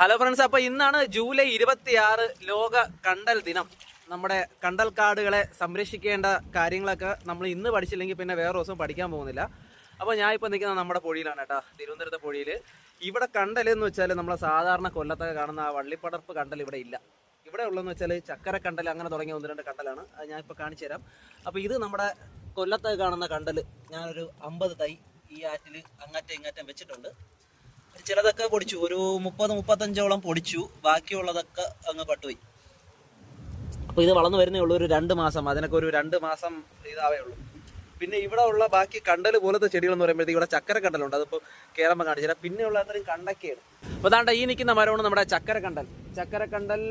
Hello friends അപ്പോൾ ഇന്നാണ് July ഇരുപത്തിയാറ് ലോക കണ്ടൽ ദിനം. നമ്മുടെ കണ്ടൽ കാടുകളെ സംരക്ഷിക്കേണ്ട കാര്യങ്ങളൊക്കെ നമ്മൾ ഇന്ന് പഠിച്ചില്ലെങ്കിൽ പിന്നെ വേറെ ദിവസം പഠിക്കാൻ പോകുന്നില്ല. അപ്പോൾ ഞാൻ ഇപ്പോൾ നിൽക്കുന്നത് നമ്മുടെ പുഴയിലാണ് കേട്ടോ തിരുവനന്തപുരത്തെ പുഴയിൽ ഇവിടെ കണ്ടൽ എന്ന് വെച്ചാൽ നമ്മളെ സാധാരണ കൊല്ലത്തൊക്കെ കാണുന്ന ആ വള്ളിപ്പടർപ്പ് കണ്ടൽ ഇവിടെ ഇല്ല. ഇവിടെ ഉള്ളതെന്ന് വെച്ചാൽ ചക്കര കണ്ടൽ അങ്ങനെ തുടങ്ങിയ ഒന്ന് രണ്ട് കണ്ടലാണ്. അത് ഞാൻ ഇപ്പോൾ കാണിച്ചു തരാം. അപ്പോൾ ഇത് നമ്മുടെ കൊല്ലത്തൊക്കെ കാണുന്ന കണ്ടൽ. ഞാനൊരു അമ്പത് തൈ ഈ ആറ്റിൽ അങ്ങാറ്റം ഇങ്ങാറ്റം വെച്ചിട്ടുണ്ട്. ചിലതൊക്കെ പൊടിച്ചു. ഒരു മുപ്പത് മുപ്പത്തഞ്ചോളം പൊടിച്ചു. ബാക്കിയുള്ളതൊക്കെ അങ്ങ് പട്ടുപോയി. അപ്പോൾ ഇത് വളർന്നു വരുന്നേ ഉള്ളൂ ഒരു രണ്ട് മാസം. അതിനൊക്കെ ഒരു രണ്ട് മാസം ഇതാവേ ഉള്ളൂ. പിന്നെ ഇവിടെ ഉള്ള ബാക്കി കണ്ടൽ പോലത്തെ ചെടികൾ എന്ന് പറയുമ്പോഴത്തേക്ക് ഇവിടെ ചക്കര കണ്ടലുണ്ട്. അതിപ്പോ കേരളം കാണിച്ചില്ല പിന്നെ ഉള്ള അത്രയും കണ്ടൊക്കെയാണ്. അപ്പോൾ അതാണ്ട് ഈ നിൽക്കുന്ന മരമാണ് നമ്മുടെ ചക്കര കണ്ടൽ. ചക്കര കണ്ടൽ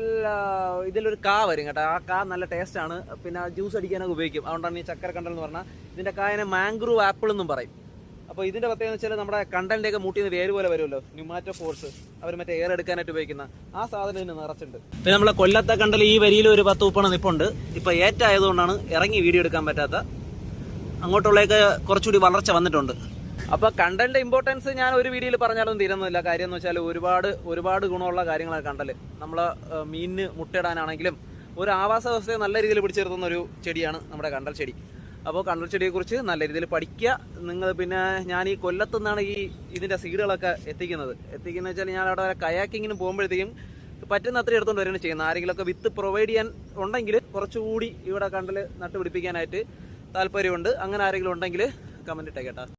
ഇതിലൊരു കാ വരും കേട്ടോ. ആ കാ നല്ല ടേസ്റ്റ് ആണ്. പിന്നെ ജ്യൂസ് അടിക്കാനൊക്കെ ഉപയോഗിക്കും. അതുകൊണ്ടാണ് ഈ ചക്കര കണ്ടൽ എന്ന് പറഞ്ഞാൽ ഇതിന്റെ കായനെ മാംഗ്രൂവ് ആപ്പിൾ എന്നും പറയും. അപ്പോൾ ഇതിന്റെ പ്രത്യേകത വെച്ചാൽ നമ്മുടെ കണ്ടലിന്റെ ഒക്കെ മുട്ടിന്ന് വേര് പോലെ വരുമല്ലോ. ന്യൂമാറ്റോ ഫോഴ്സ് അവർ മറ്റേ എയർ എടുക്കാനായിട്ട് ഉപയോഗിക്കുന്ന ആ സാധനം ഇതിന് നിറച്ചുണ്ട് പിന്നെ നമ്മളെ കൊല്ലത്തെ കണ്ടൽ ഈ വരിയിൽ ഒരു പത്ത് ഉപ്പണ നിപ്പുണ്ട്. ഇപ്പൊ ഏറ്റായതുകൊണ്ടാണ് ഇറങ്ങി വീഡിയോ എടുക്കാൻ പറ്റാത്ത അങ്ങോട്ടുള്ളതൊക്കെ കുറച്ചുകൂടി വളർച്ച വന്നിട്ടുണ്ട്. അപ്പൊ കണ്ടന്റ് ഇമ്പോർട്ടൻസ് ഞാൻ ഒരു വീഡിയോയിൽ പറഞ്ഞാലൊന്നും തീരുന്നില്ല കാര്യം എന്ന് വെച്ചാൽ ഒരുപാട് ഒരുപാട് ഗുണമുള്ള കാര്യങ്ങളാണ് കണ്ടൽ. നമ്മൾ ഏഹ്, മീനിന് മുട്ടയിടാനാണെങ്കിലും ഒരു ആവാസ വ്യവസ്ഥയെ നല്ല രീതിയിൽ പിടിച്ചെടുത്തുന്ന ഒരു ചെടിയാണ് നമ്മുടെ കണ്ടൽ ചെടി. അപ്പോൾ കണ്ണൂർ ചെടിയെക്കുറിച്ച് നല്ല രീതിയിൽ പഠിക്കുക. നിങ്ങൾ പിന്നെ ഞാൻ ഈ കൊല്ലത്തു നിന്നാണ് ഈ ഇതിന്റെ സീഡുകളൊക്കെ എത്തിക്കുന്നത്. എത്തിക്കുന്നത് വെച്ചാൽ ഞാൻ അവിടെ കയാക്കിങ്ങിന് പോകുമ്പോഴത്തേക്കും പറ്റുന്ന അത്ര എടുത്തുകൊണ്ട് വരികയാണ് ചെയ്യുന്നത്. ആരെങ്കിലുമൊക്കെ വിത്ത് പ്രൊവൈഡ് ചെയ്യാൻ ഉണ്ടെങ്കിൽ കുറച്ചുകൂടി ഇവിടെ കണ്ടൽ നട്ടുപിടിപ്പിക്കാനായിട്ട് താല്പര്യമുണ്ട്. അങ്ങനെ ആരെങ്കിലും ഉണ്ടെങ്കിൽ കമന്റ് ഇട്ടേക്കേട്ടാ